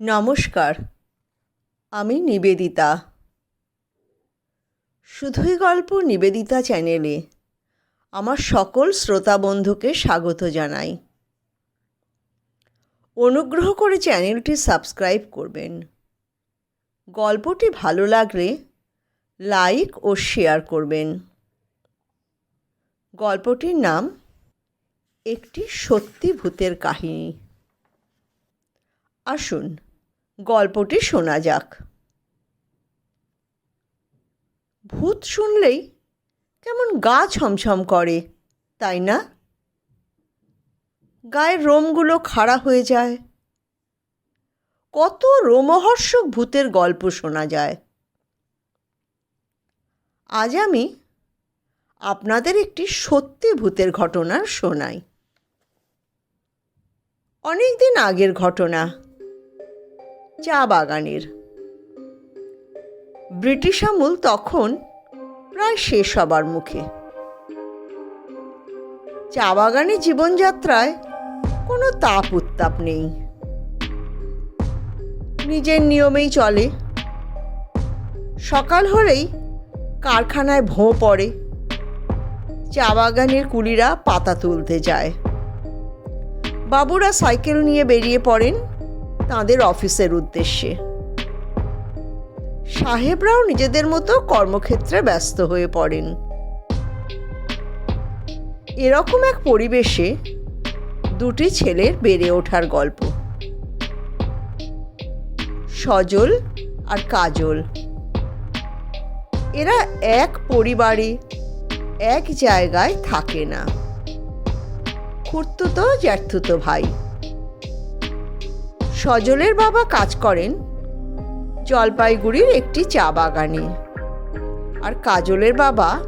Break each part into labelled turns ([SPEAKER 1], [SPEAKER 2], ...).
[SPEAKER 1] নমস্কার, আমি নিবেদিতা। শুধুই গল্প নিবেদিতা চ্যানেলে আমার সকল শ্রোতা বন্ধুকে স্বাগত জানাই। অনুগ্রহ করে চ্যানেলটি সাবস্ক্রাইব করবেন। গল্পটি ভালো লাগলে লাইক ও শেয়ার করবেন। গল্পটির নাম, একটি সত্যি ভূতের কাহিনী। আসুন গল্পটি শোনা যাক। ভূত শুনলেই কেমন গা ছমছম করে, তাই না? গায়ের রোমগুলো খাড়া হয়ে যায়। কত রোমহর্ষক ভূতের গল্প শোনা যায়। আজ আমি আপনাদের একটি সত্যি ভূতের ঘটনা শোনাই। অনেক দিন আগের ঘটনা। চা বাগানের। ব্রিটিশ আমল তখন প্রায় শেষ হবার মুখে। চা বাগানে জীবনযাত্রায় কোনো তাপ উত্তাপ নেই। নিজের নিয়মেই চলে। সকাল হলেই কারখানায় ভোঁ পড়ে। চা বাগানের কুলিরা পাতা তুলতে যায়। বাবুরা সাইকেল নিয়ে বেরিয়ে পড়েন তাঁদের অফিসের উদ্দেশ্যে। সাহেবরাও নিজেদের মতো কর্মক্ষেত্রে ব্যস্ত হয়ে পড়েন। এরকম এক পরিবেশে দুটি ছেলের বেড়ে ওঠার গল্প। সজল আর কাজল। এরা এক পরিবারে এক জায়গায় থাকে না। খুঁড়তুতো জ্যাঠতুতো ভাই। সজলের বাবা কাজ করেন জলপাইগুড়ির একটি চা বাগানে। আর কাজলের বাবা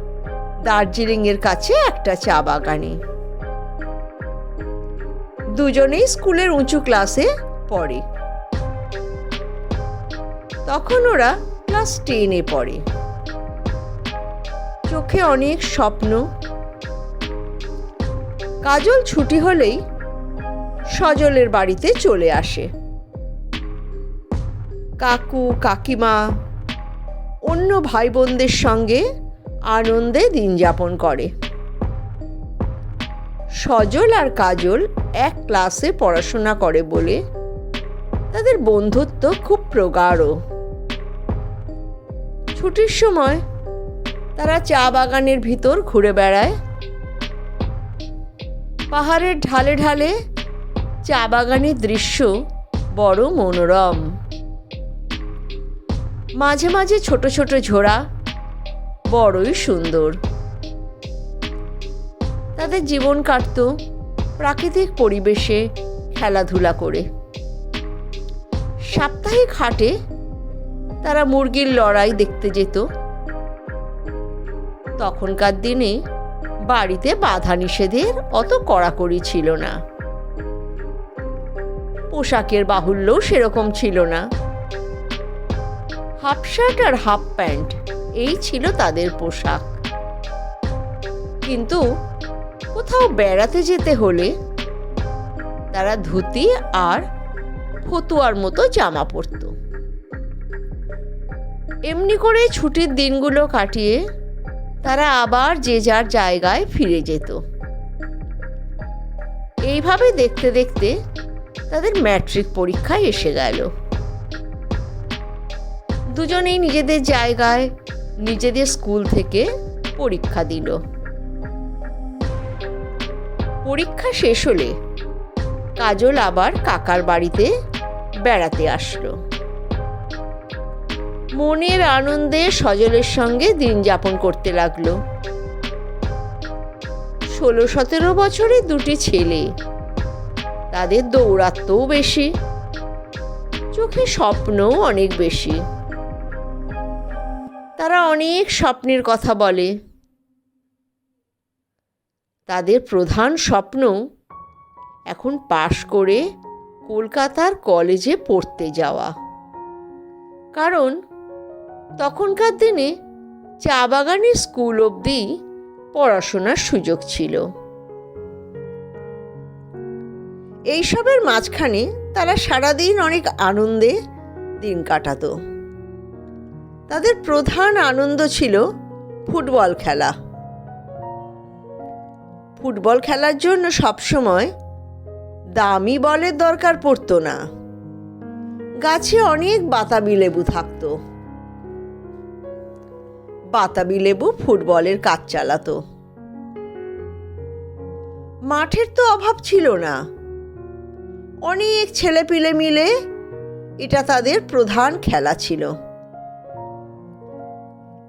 [SPEAKER 1] দার্জিলিংয়ের কাছে একটা চা বাগানে। দুজনেই স্কুলের উঁচু ক্লাসে পড়ে। তখন ওরা ক্লাস টেনে পড়ে। চোখে অনেক স্বপ্ন। কাজল ছুটি হলেই সজলের বাড়িতে চলে আসে। কাকু, কাকিমা, অন্য ভাই বোনদের সঙ্গে আনন্দে দিন যাপন করে। সজল আর কাজল এক ক্লাসে পড়াশোনা করে বলে তাদের বন্ধুত্ব খুব প্রগাঢ়। ছুটির সময় তারা চা বাগানের ভিতর ঘুরে বেড়ায়। পাহাড়ের ঢালে ঢালে চা বাগানের দৃশ্য বড় মনোরম। মাঝে মাঝে ছোট ছোট ঝোড়া বড়ই সুন্দর। তাদের জীবন কাটত প্রাকৃতিক পরিবেশে খেলাধুলা করে। সাপ্তাহিক হাটে তারা মুরগির লড়াই দেখতে যেত। তখনকার দিনে বাড়িতে বাধা নিষেধের অত কড়াকড়ি ছিল না। পোশাকের বাহুল্যও সেরকম ছিল না। হাফ শার্ট আর হাফ প্যান্ট, এই ছিল তাদের পোশাক। কিন্তু কোথাও বেড়াতে যেতে হলে তারা ধুতি আর ফতুয়ার মতো জামা পরত। এমনি করে ছুটির দিনগুলো কাটিয়ে তারা আবার যে যার জায়গায় ফিরে যেত। এইভাবে দেখতে দেখতে তাদের ম্যাট্রিক পরীক্ষায় এসে গেল। দুজনেই নিজেদের জায়গায়, নিজেদের স্কুল থেকে পরীক্ষা দিল। পরীক্ষা শেষ হলে কাজল আবার কাকার বাড়িতে বেড়াতে আসলো। মনের আনন্দে সজলের সঙ্গে দিন যাপন করতে লাগল। ষোলো সতেরো বছরে দুটি ছেলে। তাদের দৌরাত্মও বেশি। চোখে স্বপ্নও অনেক বেশি। তারা অনেক স্বপ্নের কথা বলে। তাদের প্রধান স্বপ্ন এখন পাশ করে কলকাতার কলেজে পড়তে যাওয়া। কারণ তখনকার দিনে চা বাগানের স্কুল অবধি পড়াশোনার সুযোগ ছিল। এইসবের মাঝখানে তারা সারাদিন অনেক আনন্দে দিন কাটাতো। তাদের প্রধান আনন্দ ছিল ফুটবল খেলা। ফুটবল খেলার জন্য সবসময় দামি বলের দরকার পড়তো না। গাছে অনেক বাতাবি লেবু থাকতো। বাতাবি লেবু ফুটবলের কাজ চালাতো। মাঠের তো অভাব ছিল না। অনেক ছেলেপিলে মিলে এটা তাদের প্রধান খেলা ছিল।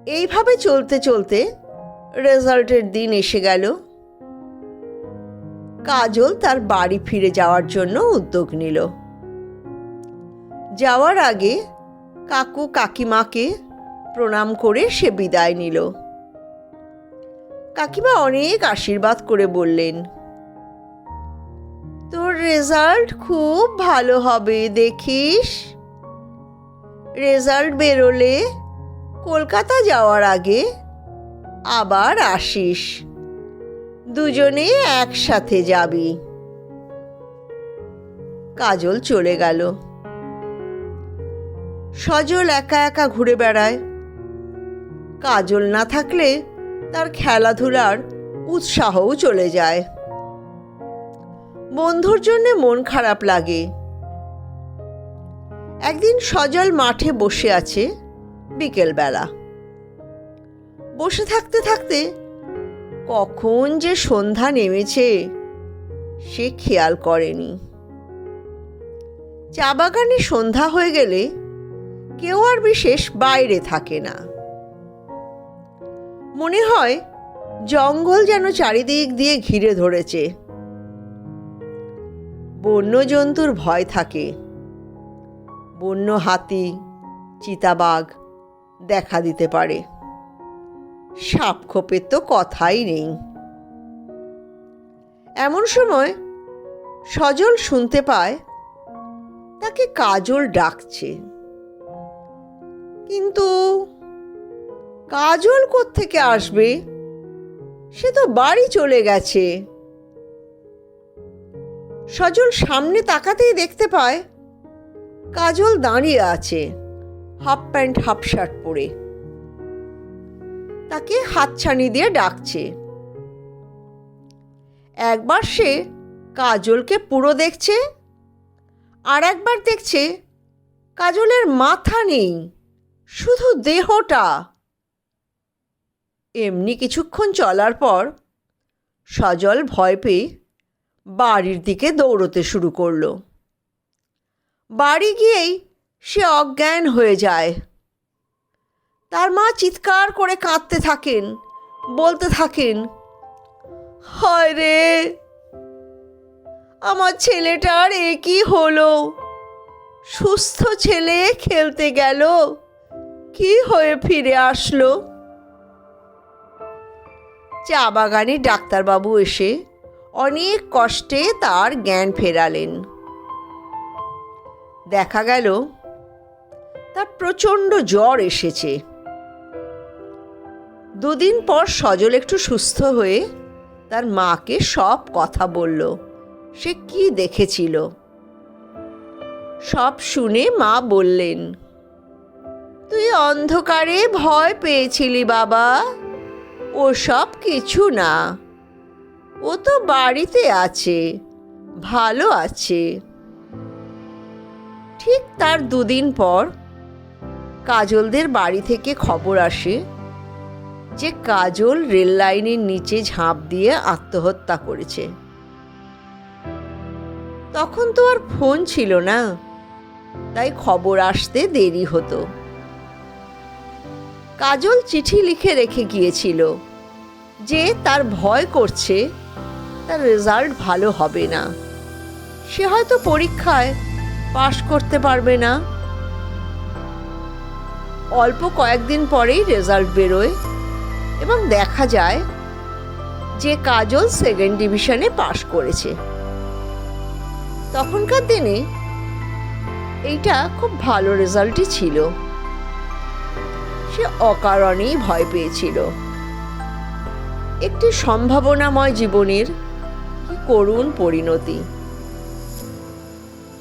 [SPEAKER 1] এইভাবে চলতে চলতে রেজাল্টের দিন এসে গেল। কাজল তার বাড়ি ফিরে যাওয়ার জন্য উদ্যোগ নিল। যাওয়ার আগে কাকু কাকিমাকে প্রণাম করে সে বিদায় নিল। কাকিমা অনেক আশীর্বাদ করে বললেন, তোর রেজাল্ট খুব ভালো হবে, দেখিস। রেজাল্ট বেরোলে কলকাতা যাওয়ার আগে আবার আসিস। দুজনে একসাথে যাবি। কাজল চলে গেল। সজল একা একা ঘুরে বেড়ায়। কাজল না থাকলে তার খেলাধুলার উৎসাহও চলে যায়। বন্ধুর জন্য মন খারাপ লাগে। একদিন সজল মাঠে বসে আছে। বিকেলবেলা। বসে থাকতে থাকতে কখন যে সন্ধ্যা নেমেছে, সে খেয়াল করেনি। চা বাগানে সন্ধ্যা হয়ে গেলে কেউ আর বিশেষ বাইরে থাকে না। মনে হয় জঙ্গল যেন চারিদিক দিয়ে ঘিরে ধরেছে। বন্য জন্তুর ভয় থাকে। বন্য হাতি, চিতাবাঘ দেখা দিতে পারে। সাপ খোপের তো কথাই নেই। এমন সময় সজল শুনতে পায়, তাকে কাজল ডাকছে। কিন্তু কাজল থেকে আসবে? সে তো বাড়ি চলে গেছে। সজল সামনে তাকাতেই দেখতে পায়, কাজল দাঁড়িয়ে আছে। হাফ প্যান্ট, হাফ শার্ট পরে। তাকে হাতছানি দিয়ে ডাকছে। একবার সে কাজলকে পুরো দেখছে, আর একবার দেখছে কাজলের মাথা নেই, শুধু দেহটা। এমনি কিছুক্ষণ চলার পর সজল ভয় পেয়ে বাড়ির দিকে দৌড়তে শুরু করল। বাড়ি গিয়েই সে অজ্ঞান হয়ে যায়। তার মা চিৎকার করে কাঁদতে থাকেন, বলতে থাকেন, হয় রে, আমার ছেলেটার এ কি হলো? সুস্থ ছেলে খেলতে গেল, কি হয়ে ফিরে আসলো? চা বাগানে ডাক্তারবাবু এসে অনেক কষ্টে তার জ্ঞান ফেরালেন। দেখা গেল তার প্রচণ্ড জ্বর এসেছে। দুদিন পর সজল একটু সুস্থ হয়ে তার মাকে সব কথা বলল। সে কি দেখেছিল? সব শুনে মা বললেন, তুই অন্ধকারে ভয় পেয়েছিলি বাবা। ও সব কিছু না। ও তো বাড়িতে আছে, ভালো আছে। ঠিক তার দুদিন পর কাজলদের বাড়ি থেকে খবর আসে যে কাজল রেল লাইনের নিচে ঝাঁপ দিয়ে আত্মহত্যা করেছে। তখন তো আর ফোন ছিল না, তাই খবর আসতে দেরি হতো। কাজল চিঠি লিখে রেখে গিয়েছিল যে তার ভয় করছে, তার রেজাল্ট ভালো হবে না। সে হয়তো পরীক্ষায় পাশ করতে পারবে না। অল্প কয়েকদিন পরেই রেজাল্ট বেরোয় এবং দেখা যায় যে কাজল সেকেন্ড ডিভিশনে পাশ করেছে। তখনকার দিনে এইটা খুব ভালো রেজাল্টই ছিল। সে অকারণেই ভয় পেয়েছিল। একটি সম্ভাবনাময় জীবনের কি করুণ পরিণতি।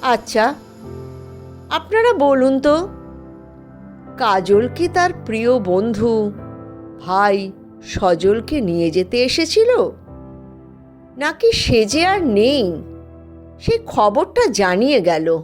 [SPEAKER 1] আচ্ছা আপনারা বলুন তো কাজল কি তার প্রিয় বন্ধু? ভাই, সজলকে নিয়ে যেতে এসেছিল? নাকি সে যে আর নেই? সে খবরটা জানিয়ে গেল।